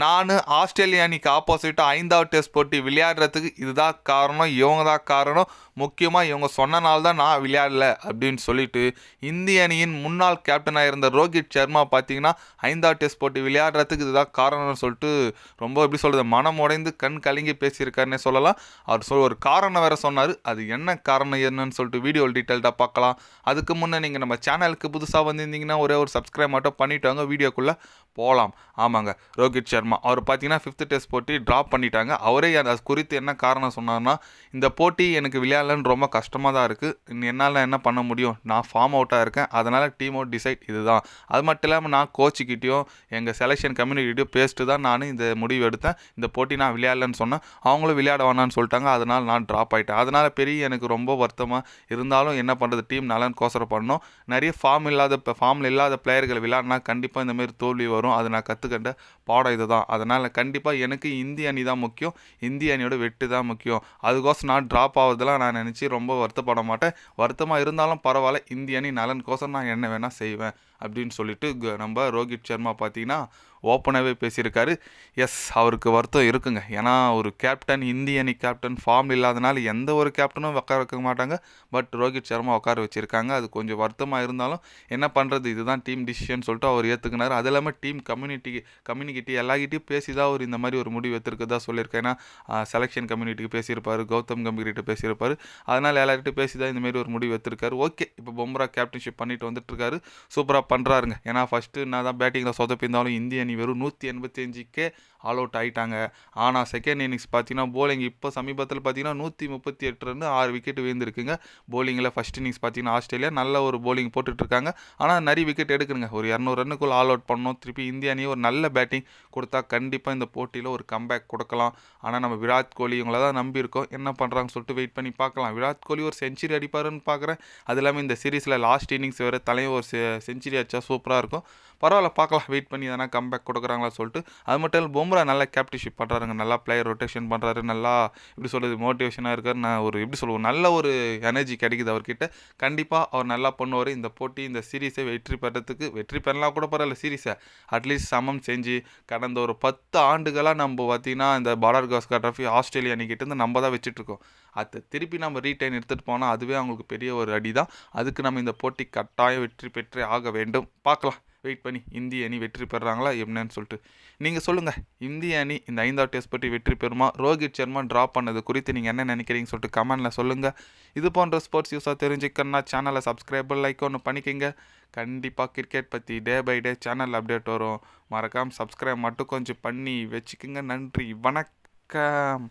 நான் ஆஸ்திரேலியா அணிக்கு ஆப்போசிட்டாக ஐந்தாவது டெஸ்ட் போட்டி விளையாடுறதுக்கு இதுதான் காரணம் இவங்க தான் காரணம். முக்கியமாக இவங்க சொன்னனால தான் நான் விளையாடல அப்படின்னு சொல்லிட்டு இந்திய அணியின் முன்னாள் கேப்டனாக இருந்த ரோஹித் சர்மா பார்த்தீங்கன்னா ஐந்தாவது டெஸ்ட் போட்டி விளையாடுறதுக்கு இதுதான் காரணம்னு சொல்லிட்டு ரொம்ப எப்படி சொல்கிறது மனம் உடைந்து கண் கலங்கி பேசியிருக்காருன்னே சொல்லலாம். அவர் சொல் ஒரு காரணம் வேறு சொன்னார். அது என்ன காரணம் என்னன்னு சொல்லிட்டு வீடியோ டீட்டெயில்டாக பார்க்கலாம் அதுக்கு முன்னே நீங்கள் நம்ம சேனலுக்கு புதுசாக வந்திருந்தீங்கன்னா ஒரே ஒரு சப்ஸ்கிரைப் மட்டும் பண்ணிட்டு வாங்க. வீடியோக்குள்ளே போகலாம் ஆமாங்க ரோஹித் சர்மா அவர் பார்த்தீங்கன்னா ஃபிஃப்த் டெஸ்ட் போட்டி ட்ராப் பண்ணிட்டாங்க. அவரே அது குறித்து என்ன காரணம் சொன்னார்னா இந்த போட்டி எனக்கு விளையாடலன்னு ரொம்ப கஷ்டமாக தான் இருக்குது என்னால் என்ன பண்ண முடியும்? நான் ஃபார்ம் அவுட்டாக இருக்கேன். அதனால் டீம் அவுட் டிசைட் இதுதான். அது மட்டும் இல்லாமல் நான் கோச்சுக்கிட்டேயும் எங்கள் செலெக்ஷன் கம்யூனிட்டியும் பேசிட்டு தான் நான் இந்த முடிவு எடுத்தேன். இந்த போட்டி நான் விளையாடலன்னு சொன்னேன். அவங்களும் விளையாட வேணான்னு சொல்லிட்டாங்க. அதனால் நான் ட்ராப் ஆகிட்டேன் அதனால் பெரிய எனக்கு ரொம்ப வருத்தமாக இருந்தாலும் என்ன பண்ணுறது டீம் நலன் கோசரம் பண்ணோம். நிறைய ஃபார்ம் இல்லாத ஃபார்மில் இல்லாத பிளேயர்கள் விளையாடினா கண்டிப்பாக இந்தமாரி தோல்வி வரும். அதை நான் கற்றுக்கிட்ட பாடம் இதை தான் அதனால் கண்டிப்பாக எனக்கு இந்திய அணி தான் முக்கியம். இந்திய அணியோட வெற்றி தான் முக்கியம். அதுக்கோசம் நான் ட்ராப் ஆகுறதுலாம் நான் நினச்சி ரொம்ப வருத்தப்பட மாட்டேன். வருத்தமாக இருந்தாலும் பரவாயில்ல. இந்திய அணி நலனுக்கோசம் நான் என்ன வேணால் செய்வேன். அப்படின்னு சொல்லிட்டு க- நம்ம ரோஹித் சர்மா பார்த்தீங்கன்னா ஓப்பனாகவே பேசியிருக்காரு. எஸ் அவருக்கு வருத்தம் இருக்குங்க. ஏன்னா ஒரு கேப்டன் இந்திய அணி கேப்டன் ஃபார்ம் இல்லாதனால எந்த ஒரு கேப்டனும் உட்கார வைக்க மாட்டாங்க. பட் ரோஹித் சர்மா உட்கார வச்சுருக்காங்க. அது கொஞ்சம் வருத்தமாக இருந்தாலும் என்ன பண்ணுறது இதுதான் டீம் டிசிஷன் சொல்லிட்டு அவர் ஏற்றுக்கினார் அது இல்லாமல் டீம் கம்யூனிட்டி கம்யூனிகிட்டி எல்லாக்கிட்டையும் பேசி தான் அவர் இந்த மாதிரி ஒரு முடிவு எடுத்திருக்கதா சொல்லியிருக்கேன். ஏன்னா செலெக்ஷன் கம்யூனிட்டிக்கு பேசியிருப்பார் கௌதம் கம்பீர்கிட்ட பேசியிருப்பார். அதனால் எல்லார்கிட்டையும் பேசி தான் இந்தமாதிரி ஒரு முடிவு எடுத்திருக்காரு. ஓகே இப்போ பொம்ரா கேப்டன்ஷிப் பண்ணிட்டு வந்துட்டுருக்காரு சூப்பராக பண்ணுறாருங்க ஏன்னா ஃபஸ்ட்டு நான் தான் பேட்டிங்கில் சொதப்பிருந்தாலும் இந்திய அணி வெறும் நூற்றி எண்பத்தஞ்சுக்கே ஆல் அவுட் ஆகிட்டாங்க ஆனால் செகண்ட் இன்னிங்ஸ் பார்த்தீங்கன்னா போலிங் இப்போ சமீபத்தில் பார்த்தீங்கன்னா நூற்றி முப்பத்தி எட்டு ரன் ஆறு விக்கெட் விழுந்திருக்குங்க. போலிங்கில் ஃபஸ்ட் இன்னிங்ஸ் பார்த்தீங்கன்னா ஆஸ்திரேலியா நல்ல ஒரு போலிங் போட்டுட்ருக்காங்க. ஆனால் நிறைய விக்கெட் எடுக்கணுங்க. ஒரு இரநூறு ரன்னுக்குள்ள ஆல் அவுட் பண்ணணும். திருப்பி இந்திய அணி ஒரு நல்ல பேட்டிங் கொடுத்தா கண்டிப்பாக இந்த போட்டியில் ஒரு கம்பேக் கொடுக்கலாம். ஆனால் நம்ம விராட் கோலி இவங்கள தான் நம்பியிருக்கோம். என்ன பண்ணுறாங்கன்னு சொல்லிட்டு வெயிட் பண்ணி பார்க்கலாம். விராட் கோலி ஒரு செஞ்சுரி அடிப்பாருன்னு பார்க்குறேன். அது இல்லாமல் இந்த சீரீஸில் லாஸ்ட் இன்னிங்ஸ் வேறு தலையும் ஒரு செஞ்சுரி அடிச்சா சூப்பராக இருக்கும். பரவாயில்ல பார்க்கலாம். வெயிட் பண்ணி எதனா கம்பேக் கொடுக்குறாங்களா சொல்லிட்டு. அது மட்டும் இல்லை பொம்ரா நல்லா கேப்டிஷிப் பண்ணுறாருங்க நல்லா பிளேயர் ரொட்டேஷன் பண்ணுறாரு நல்லா எப்படி சொல்கிறது மோட்டிவேஷனாக இருக்கார். நான் ஒரு எப்படி சொல்லுவோம் நல்ல ஒரு எனர்ஜி கிடைக்குது அவர்கிட்ட. கண்டிப்பாக அவர் நல்லா பண்ணுவார். இந்த போட்டி இந்த சீரீஸை வெற்றி பெறத்துக்கு வெற்றி பெறலாம் கூட பரவாயில்ல சீரீஸை அட்லீஸ்ட் சமம் செஞ்சு கடந்த ஒரு பத்து ஆண்டுகளாக நம்ம பார்த்தீங்கன்னா இந்த பாலர் காஸ்கர் ட்ரஃபி ஆஸ்திரேலியா அன்னிக்கிட்ட இருந்து நம்ம தான் வச்சுட்ருக்கோம் அதை திருப்பி நம்ம ரீடைன் எடுத்துகிட்டு போனால் அதுவே அவங்களுக்கு பெரிய ஒரு அடி தான் அதுக்கு நம்ம இந்த போட்டி கட்டாயம் வெற்றி பெற்றே ஆக வேண்டும். பார்க்கலாம். வெயிட் பண்ணி இந்திய அணி வெற்றி பெறுறாங்களா என்னன்னு சொல்லிட்டு. நீங்கள் சொல்லுங்கள் இந்திய அணி இந்த ஐந்தாவது டெஸ்ட் போட்டி வெற்றி பெறுமா? ரோஹித் சர்மா ட்ராப் பண்ணது குறித்து நீங்கள் என்ன நினைக்கிறீங்கன்னு சொல்லிட்டு கமெண்டில் சொல்லுங்கள் இது போன்ற ஸ்போர்ட்ஸ் யூஸாக தெரிஞ்சுக்கணும்னா சேனலை சப்ஸ்கிரைப் லைக் ஒன்று பண்ணிக்கங்க. கண்டிப்பாக கிரிக்கெட் பற்றி day by day channel update வரும். மறக்காமல் சப்ஸ்கிரைப் மட்டும் கொஞ்சம் பண்ணி வச்சுக்கோங்க. நன்றி வணக்கம்.